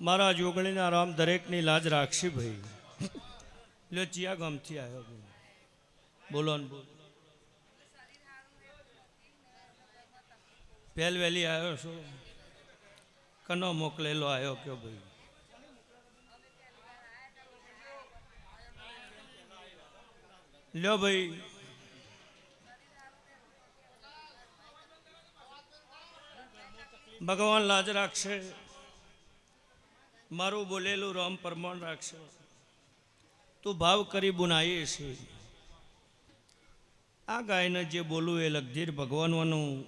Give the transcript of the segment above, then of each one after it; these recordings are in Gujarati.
મારા જોગણીના રામ દરેકની લાજ રાખશે ભાઈ. લ્યો ચિયા ગામથી આવ્યો બોલો ને બોલો. પહેલ વહેલી આવ્યો છો? કનો મોકલેલો આવ્યો કયો ભાઈ? લ્યો ભાઈ. ભગવાન લાજ રાખશે. મારું બોલેલું રામ પ્રમાણ રાખશે. તું ભાવ કરી બુનાઈએ છે આ ગાયને જે બોલું એ લગધીર ભગવાનનું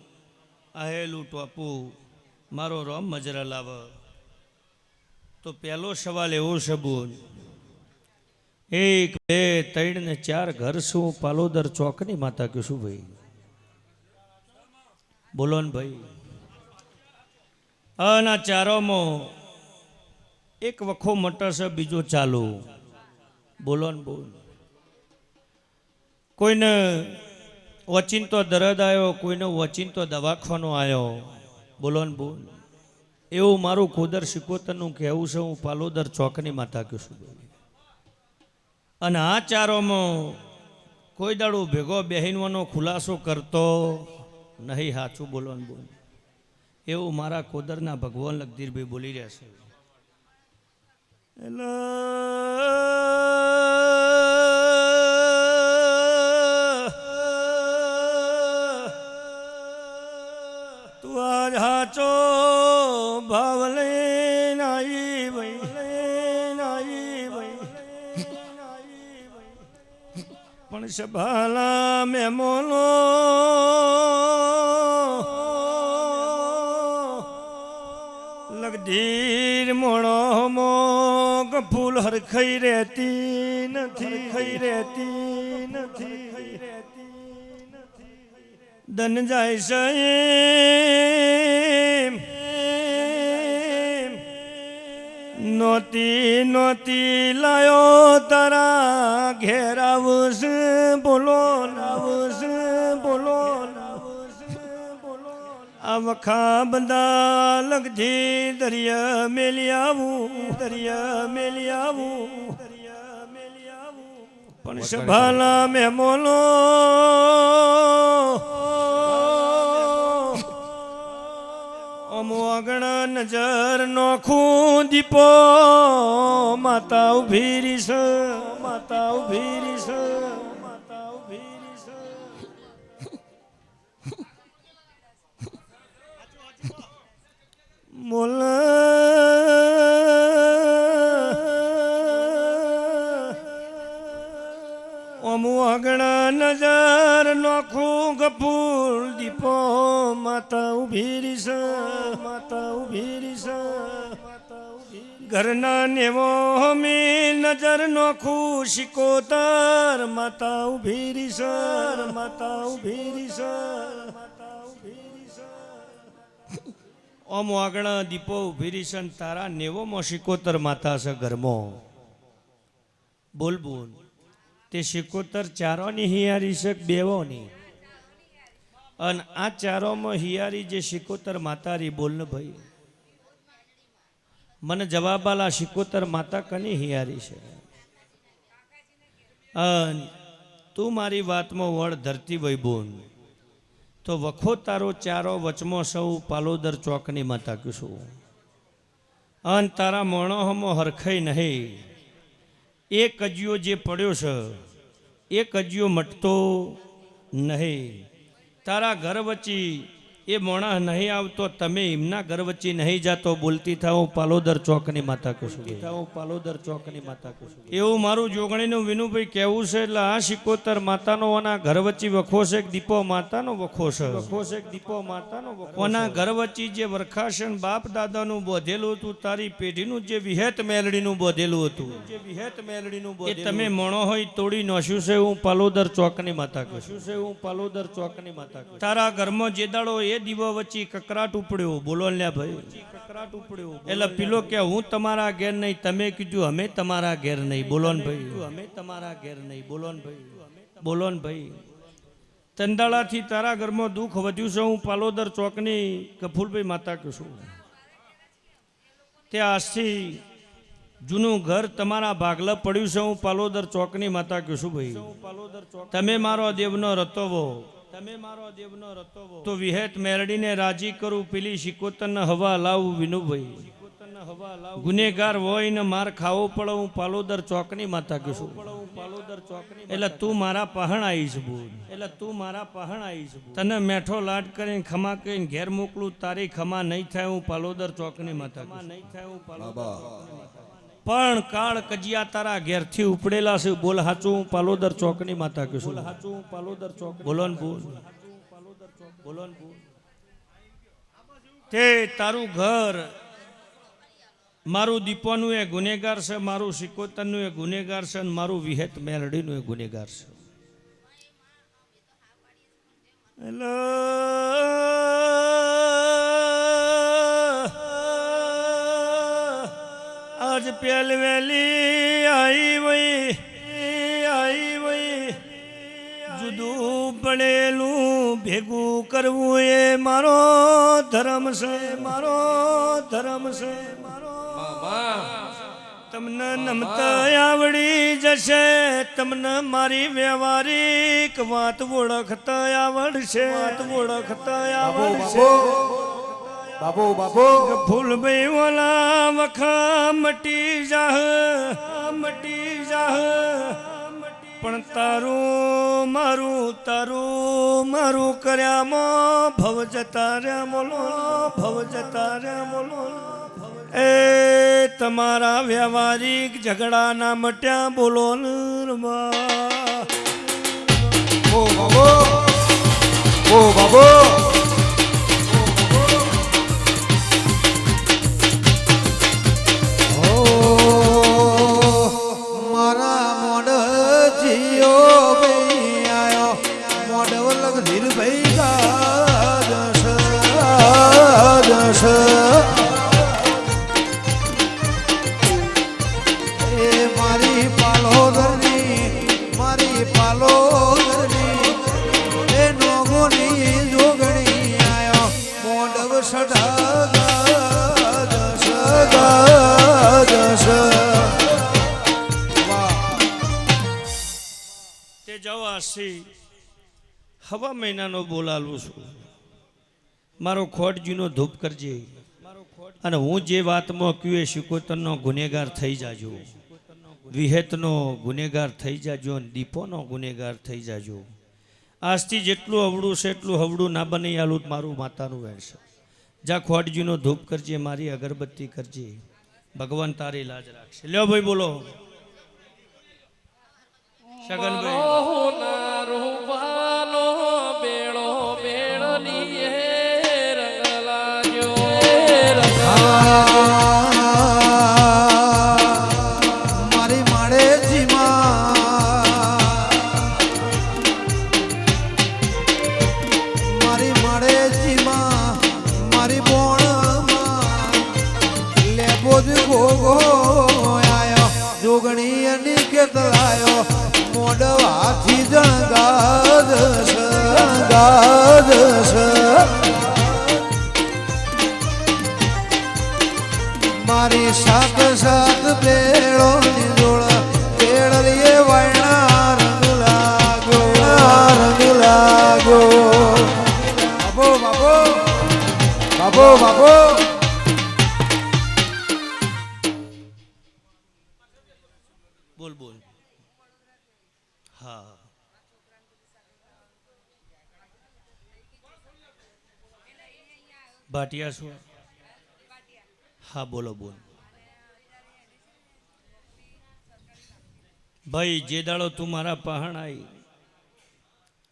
આહેલું ટોપું મારો રામ મજરા લાવ. તો પહેલો સવાલ એવો છે એક, બે, ત્રણ ને ચાર ઘર શું પાલોદર ચોકની માતા કે શું ભાઈ? બોલો ને ભાઈ. આના ચારોમાં એક વખો મટર છે, બીજો ચાલુ. બોલો ને બોલ. કોઈને વચિંતો દરદ આવ્યો કોઈને વચિંતો દવાખાનો આવ્યો બોલો ને બોલ. એવું મારું ખોદર શિકોતરનું કહેવું છે, હું પાલોદર ચોકની માતા કહું છું. અને આ ચારોમાં કોઈ દાડું ભેગો બહેનવાનો ખુલાસો કરતો નહીં સાચું બોલો ને બોલ. એવું મારા કોદરના ભગવાન લગધીરભાઈ બોલી રહ્યા છે. તું આજ હાચો ભાવ લઈને આવી ભાઈ આવી ભાઈ પણ સભાલા મેમોનો લગધીર મોણો મોગ ફૂલ હરખઈ રહેતી નથી. ખઈ રહેતી નથી. દન જાય છે નોતી નોતી લાયો તારા ઘેર આવશ બોલો આવશ બોલો આ વખા બધા લગધી દરિયા મેલી આવું. દરિયા મેલી આવું પણ સભાલા મેમોનો અમો આગળ નજર નોખું દીપો માતા ઊભી રીસ માતા ઊભી રીસ માતા ઊભી રીસ. મોલ ગફૂર દીપો માતા ઊભી રીસ માતા ઊભી રીસ ઘરના નેવો હમે નજર નોખું શિકોતર. માતા ઊભી રીસ માતા ઊભી રીસ રીસ ઓમ આગળ દીપો ઊભી રીશન તારા નેવોમાં શિકોતર માતા છે ઘરમાં. બોલ બોલ. તે શિકોતર ચારોની હિયારી છે બેવો બેવોની? અને આ ચારોમાં હિયારી જે શિકોતર માતારી બોલને ભાઈ. મને જવાબ આલા, શિકોતર માતા કની હિયારી છે? તું મારી વાતમાં વળ ધરતી બોલ તો વખો તારો ચારો વચમો સૌ પાલોદર ચોકની માતા કીશું. અન તારા મણોહમો હરખાઈ નહીં. એ કજિયો જે પડ્યો છે એ કજિયો મટતો નહીં. તારા ઘર વચ્ચી એ મોણા નહીં આવતો તમે એમના ઘર વચ્ચે નહીં જતો બોલતી થાવ હું પાલોદર ચોકની માતા કશું હું પાલોદર ચોકની માતા કશું એવું મારું જોગણીનું વિનુભાઈ કહેવું છે એટલે આ શિકોતર માતાનો ઓના ઘર વચ્ચે વખો છે દીપો માતાનો વખો છે. વખો છે દીપો માતાનો ઓના ઘર વચ્ચે જે વરખાશન બાપ દાદાનું બોધેલું હતું તારી પેઢીનું જે વિહેત મેલડીનું બોધેલું હતું. જે વિહેત મેલડીનું એ તમે મોણો હોય તોડી નોશ્યું છે હું પાલોદર ચોકની માતા કશું છે હું પાલોદર ચોકની માતા તારા ઘરમાં જે દાડો એ દીવા વચ્ચે કકરાટ ઉપડ્યો. બોલો ને ભાઈ. કકરાટ ઉપડ્યો. એટલે પેલો કે હું તમારા ઘેર નહીં. તમે કીધું અમે તમારા ઘેર નહીં. બોલો ને ભાઈ. અમે તમારા ઘેર નહીં. બોલો ને ભાઈ. બોલો ને ભાઈ. ચંદાળાથી તારા ઘરમાં દુઃખ વધ્યું છે. હું પાલોદર ચોકની કફુલભાઈ માતા કહું છું. તે આજથી જૂનું ઘર તમારા ભાગલા પડ્યું છે. હું પાલોદર ચોકની માતા કુશુભાઈ તમે મારો દેવનો રતોવો. તમે મારો દેવનો રતો તો વિહેત મેરડીને રાજી કરું પેલી શિકોતન હવા લાવું વિનુભાઈ ગુનેગાર હોય ને માર ખાવો પડે હું પાલોદર ચોકની માતા કુશું પાલોદર ચોકની એટલે તું મારા પહણ આવીશ બોલ. એટલે તું મારા પહણ આવીશ તને મેઠો લાડ કરીને ખમા કરીને ઘેર મોકલું તારી ખમા નહીં થાય હું પાલોદર ચોકની માતા નહીં થાય હું પાલોદર પણ કાળ કજિયા તારા ઘેરથી ઉપડેલા છે. બોલ હાચું પાલોદર ચોકની માતા કહીશું હાચું પાલોદર ચોક બોલો ને બોલ. બોલો ને બોલ. તે તારું ઘર મારું દીપોનું એ ગુનેગાર છે મારું સિકોતરનું એ ગુનેગાર છે અને મારું વિહેત મેલડીનું એ ગુનેગાર છે. આજ પેલ વેલી આઈ વઈ આઈ વઈ. જુદું પડેલું ભેગું કરવું એ મારો ધર્મ છે, મારો ધર્મ છે, મારો. તમને નમતા આવડી જશે, તમને મારી વ્યવહારિક વાત ઓળખતા આવડશે, વાત ઓળખતા આવડશે. બાબુ બાબુ ફૂલભાઈ ઓલા વખા મટી જાહ મટી જાહ પણ તારું મારું તારું મારું કર્યામાં ભવ જતા રહ્યા બોલો ભવ જતા રહ્યા બોલો એ તમારા વ્યવહારિક ઝઘડાના મટ્યા બોલો નરમા. ઓ બાબુ ઓ બાબુ મારો ખોટજીનો ધૂપ કરજે. અને હું જે વાતમાં કહ્યું એ શિકોતરનો ગુનેગાર થઈ જાજો. વિહેતનો ગુનેગાર થઈ જાજો અને દીપોનો ગુનેગાર થઈ જાજો. આજથી જેટલું હવડું છે એટલું હવડું ના બની આલું મારું માતાનું વહેશે જા ખોટજીનો ધૂપ કરજે મારી અગરબત્તી કરજે. ભગવાન તારી લાજ રાખશે. લ્યો ભાઈ બોલો. છગનભાઈ ગાદ મારી ભાટિયા શું? હા, બોલો, બોલ. ભાઈ, જે દાડો તું મારા પહાણ આવી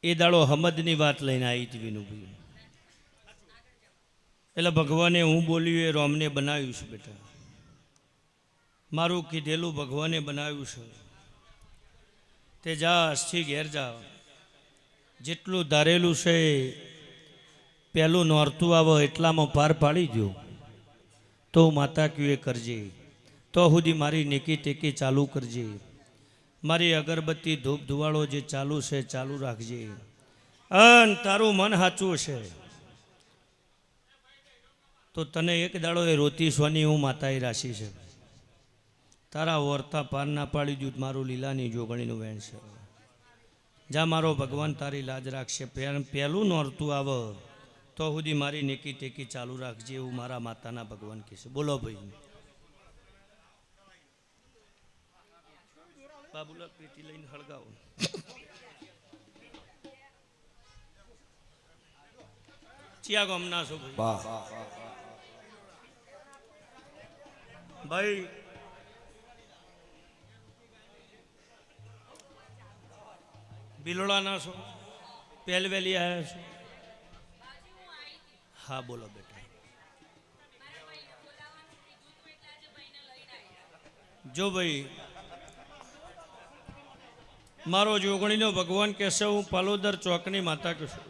એ દાડો હમદની વાત લઈને આવી હતી વિનુભાઈ. એટલે ભગવાને હું બોલ્યું, એ રોમને બનાવ્યું છે બેટા. મારું કીધેલું ભગવાને બનાવ્યું છે. તે જા અસ્થિ ઘેર જા. જેટલું ધારેલું છે પહેલું નોરતું આવે એટલામાં પાર પાડી દો તો માતા ક્યુ એ કરજે. તો સુધી મારી નેકી ટેકી ચાલુ કરજે. મારી અગરબત્તી ધૂપ ધુવાળો જે ચાલુ છે, ચાલુ રાખજે. અન, તારું મન સાચું છે. તો તને એક દાડો એ રોતી સોની હું માતાએ રાશિ છે. તારા વર્તા પાર ના પાડી દઉં મારું લીલાની જોગણીનું વેણ છે. જા મારો ભગવાન તારી લાજ રાખશે. પહેલું નોરતું આવ. તો સુધી મારી નેકી ટેકી ચાલુ રાખજે એવું મારા માતાના ભગવાન કહેશે બોલો ભાઈ. બાબુલા પેટી લઈને હળગાવો. ચિયા ગામના છો ભાઈ? ભાઈ બિલોડાના છો? પહેલવેલી આવ્યા છો? હા બોલો બેટા. જો ભાઈ મારો જોગણીનો ભગવાન કહેશે હું પાલોદર ચોકની માતા કહેશું.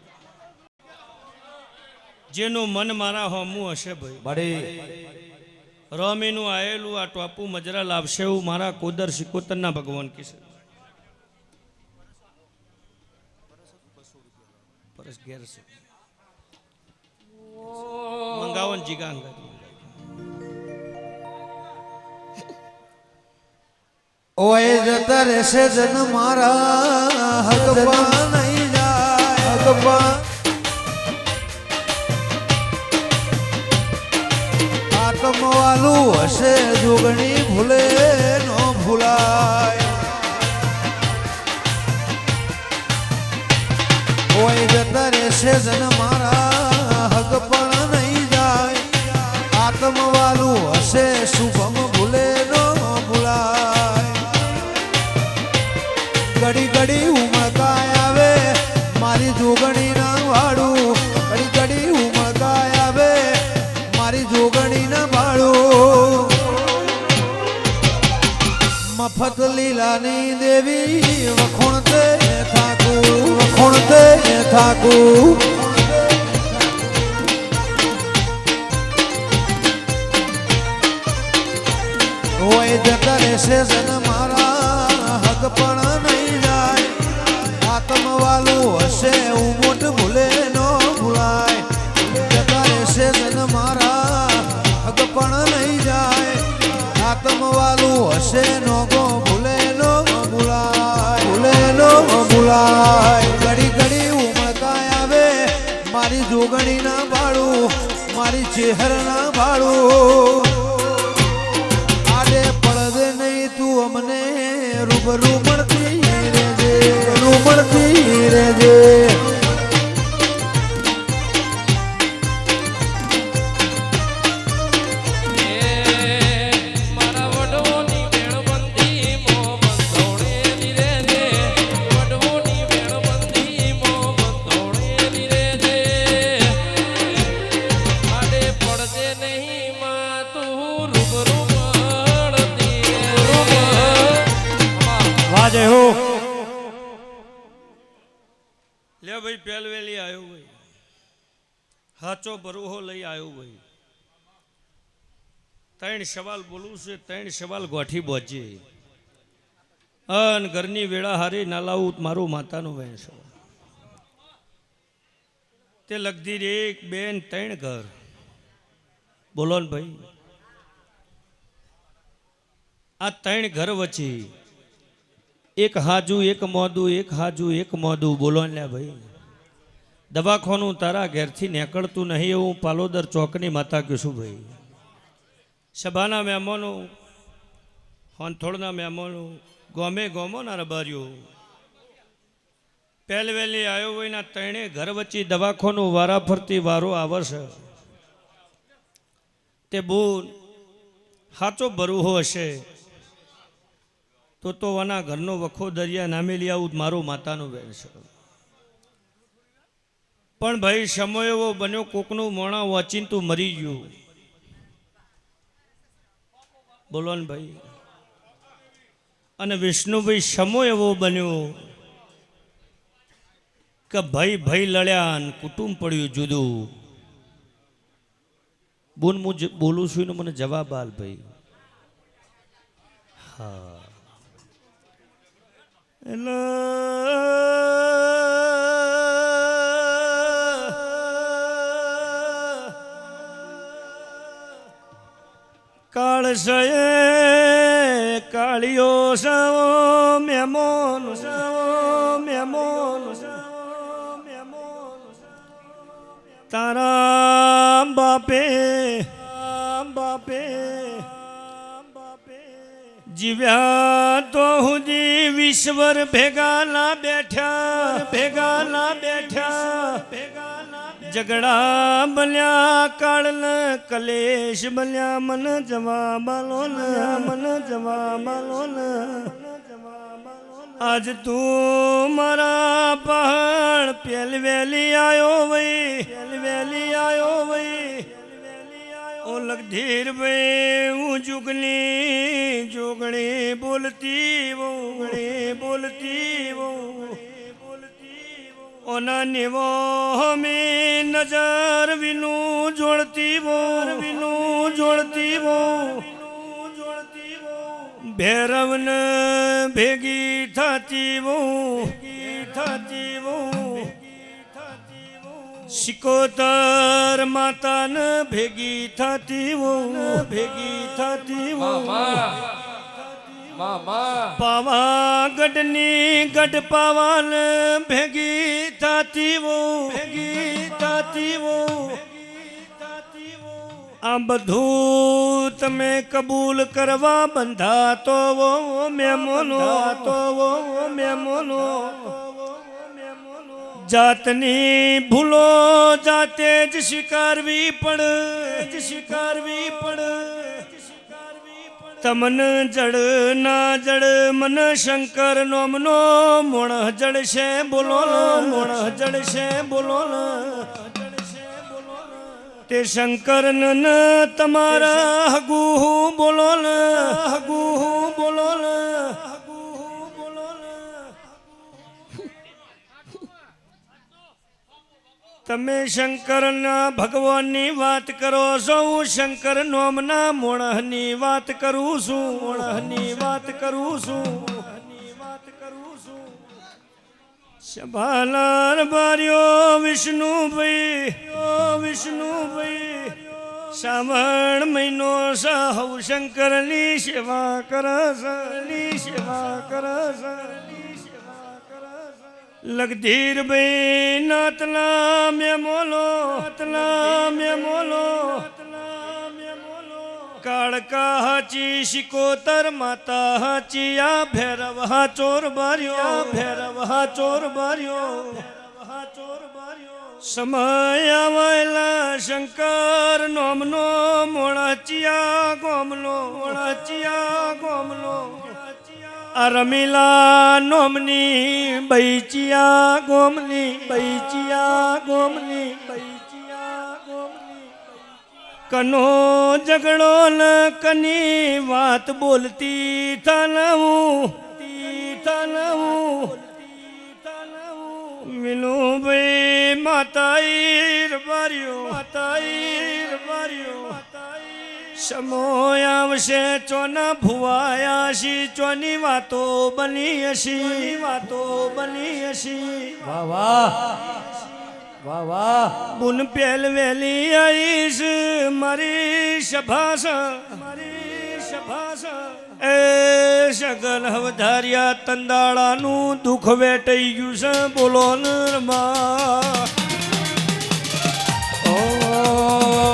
જેનું મન મારા હોમું હશે ભાઈ. રમીનું આયેલું આ ટોપું મજરા લાવશે એવું મારા કોદર સિકોતરના ભગવાન કહેશે. પરસ મંગાવો ને જીગા. ઓય જતા રહેશે જન મારા હકબા નહીં જાય. હકબા આત્મવાલું હશે જોગણી ભૂલે નો ભૂલાય. ઓય જતા રહેશે જન હશે શુભમ ભૂલે નો ભૂલાય ઘડી ઘડી ઉમળકાય આવે મારી જોગણી ના વાળું ઘડી ઘડી ઉમળકાય આવે મારી જોગણી ના વાળું મફત લીલાની દેવી વખોણ તે થાકું વખોણ તે થાકું મારી જોગણી ના ભાડું મારી ચેહર ના ભાડું આડે પડદે નહીં તું અમને રૂબરૂ મળતી રેજે રૂબરૂ મળતી રેજે લે ભાઈ પહેલવેલી આવ્યો ભાઈ. હાચો બરુહો લઈ આવ્યો ભાઈ. ત્રણ સવાલ બોલવું છે, ત્રણ સવાલ ગોઠી બોજે. અન ઘરની વેળા હારી નાલાવું મારું માતાનું વહેણ છે તે લગધી એક બેન, ત્રણ ઘર. બોલો ને ભાઈ. આ ત્રણ ઘર વચ્ચે એક હાજુ, એક મોદું, એક હાજુ, એક મોદું. બોલો ને ભાઈ. દવાખાનું તારા ઘેરથી નીકળતું નહીં એવું પાલોદર ચોકની માતા કહેશું ભાઈ. સભાના મહેમાનો હોનથોડના મહેમાનો, ગોમે ગોમોના રબારીઓ. પહેલવેલી આવ્યો હોયના તેણે ઘર વચ્ચે દવાખાનું વારા ફરતી વારો આવશે. તે બહુ સાચો ભરવો હશે. તો તો આના ઘરનો વખો દરિયા નામે લઈ આવું, મારો માતાનું વેર છે. પણ ભાઈ, સમય એવો બન્યો, કોકનું મોણા વાંચીને મરી ગયું. બોલો ને ભાઈ. અને વિષ્ણુભાઈ સમો એવો બન્યો કે ભાઈ ભાઈ લડ્યા ને કુટુંબ પડ્યું જુદું. બોન હું બોલું છું એનો મને જવાબ આલ ભાઈ. હા. એટલે કાળસયે કાળિયો સવો મેમોન સવો મેમોન સવો મેમોન તારા જીવ્યા તો હુજી વિશ્વર ભેગા ના બેઠ્યા ભેગા ના બેઠ્યા ભેગા ઝઘડા બલ્યા કાળન કલેશ બન્યા મન જવા બાલો મન જવા બાલો આજ તું મારા પહાડ પેલ વેલી આયો વઈ. પેલ વેલી આયો વઈ. ઓ ધીર હું જુગની જોગણી બોલતી વો ગણી બોલતી વો ઓના નિવો હમે નજર વિનું જોડતી વો વિનું જોડતી વો જોડતી વો ભૈરવન ભેગી થતી વો થતી વો શિકોતર માતાન ભેગી થતી ભેગી થતી પાવાગઢની ગઢ પાવાન ભેગી થતી ભેગી થતી આ બધું તમે કબૂલ કરવા બંધા તો વો મેમોનો તો મેમોનો. જાતની ભૂલો જાતે જ સ્વીકારવી પડ. જ સ્વીકારવી પડ. તમન જડ ના જડ મન શંકર નોમનો મોણ જડ છે બોલો મોણ જડ છે બોલો તે શંકર ન તમારા હગુ બોલો હગુ બોલો તમે શંકરના ભગવાનની વાત કરો છો હું શંકર નોમના મોણહની વાત કરું છું. મોણહની વાત કરું છું. સભાલાર બાર્યો વિષ્ણુભાઈ. વિષ્ણુ વિષ્ણુભાઈ. શ્રાવણ મહિનો સહુ શંકરની સેવા કરસ સેવા કરસ લગધીર ભાઈ નાતલા મે મોલો નાતલા મે મોલો કાળકા હાચી શિકોતર માતા હાચી આ ભેરવ હા ચોર બાર્યો. ભેરવ હા ચોર બાર્યો. સમય આવેલા શંકર નોમનો મોળચિયા ગોમનો મોળચિયા ગોમનો રમીલા નોમની બૈચિયા ગોમની બૈચિયા ગોમની બૈચિયા ગોમની કનો ઝઘડો ન કની વાત બોલતી થનવું થનવું વિનુભાઈ માતાઈર બાર્યો માતાઈર બાર્યો સમો આવશે ચોના ભુવાયા છી ચોની વાતો બની હશી. વાતો બની હશી. વાહ વાહ. વાહ વાહ. બુન પેલ વેલી આઈશ મારી સભાસ મારી સભાસ એ સગન હવધાર્યા તંદાળાનું દુઃખ વેટાઈ ગયું છે બોલો નરમા. હારેલી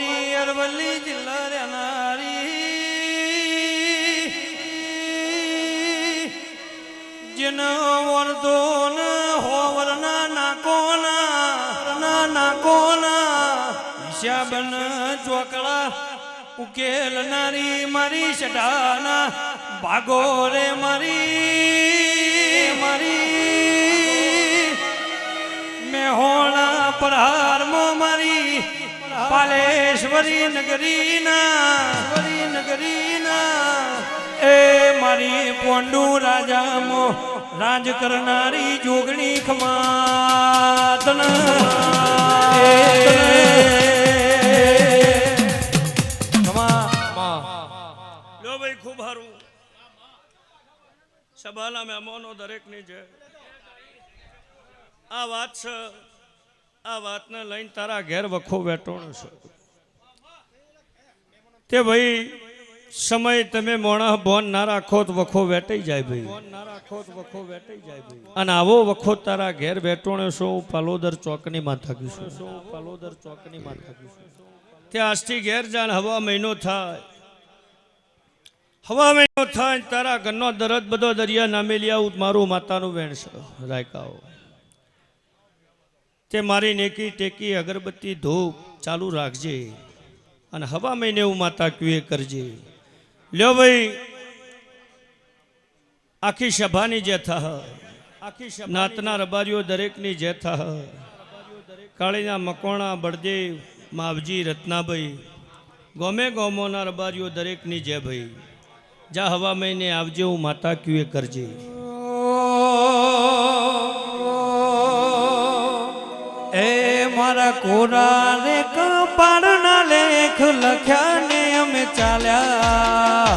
મારી અરવલ્લી જિલ્લા રહેનારી. જેન વરદો ન હોવરના નાકોના નાકોના. હિસાબન ચોકડા ઉકેલનારી મારી સડાના ભાગો રે મારી મારી. મેહોણા પ્રહારમાં મારી પાલેશ્વરી નગરીના નગરીના. એ મારી પોંડુ રાજામો રાજ કરનારી જોગણી ખમાતન. ખમા. માં લો ભાઈ ખૂબ સારું. સભાના મહેમાનો દરેકની છે આ વાત છે આ વાતને લઈને તારા ઘેર વખો વેટોણ છે. તે ભાઈ, સમય તમે મોણા બોન ના રાખો તો વખો વેટાઈ જાય ભાઈ. ના રાખો તો વખો વેટાઈ જાય ભાઈ અને આવો વખો તારા ઘેર વેટોણે છો પાલોદર ચોકની માં થાકીશું શું પાલોદર ચોકની માં થાકીશું તે આજથી ઘેર જાણ હવા મહિનો થાય. હવા મહિનો થાય તારા ઘરનો દરદ બધો દરિયા નામે આવું મારું માતાનું વેણ છે રાયકાઓ. તે મારી નેકી ટેકી અગરબત્તી ધૂપ ચાલુ રાખજે અને હવા મહિને હું માતા ક્યુએ કરજે. લ્યો ભાઈ, આખી સભાની જે થા આખી નાતના રબારીઓ દરેકની જે થા કાળીના મકોણા બળદેવ માવજી, રત્નાભાઈ, ગોમે ગોમોના રબારીઓ દરેકની જય ભાઈ, જા હવા મહિને આવજે હું માતા ક્યુએ કરજે. એ મારા કોરા રે કપાળના લેખ લખ્યા ને અમે ચાલ્યા.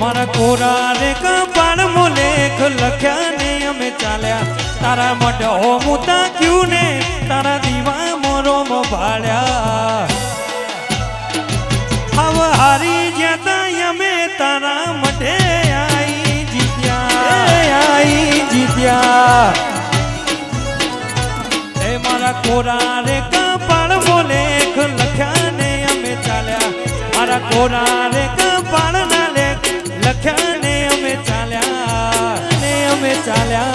મારા કોરા રે કપાળમાં લેખ લખ્યા ને અમે ચાલ્યા. તારા માટે હોમુતા ક્યું ને તારા દીવા મોરો ભાળ્યા. હવે હારી જતા અમે તારા આઈ એ મારા કોરા રે કપાળ લેખ લખ્યા ને અમે ચાલ્યા. મારા કોરા રે કપાળ ના લેખ લખ્યા ને અમે ચાલ્યા. ને અમે ચાલ્યા.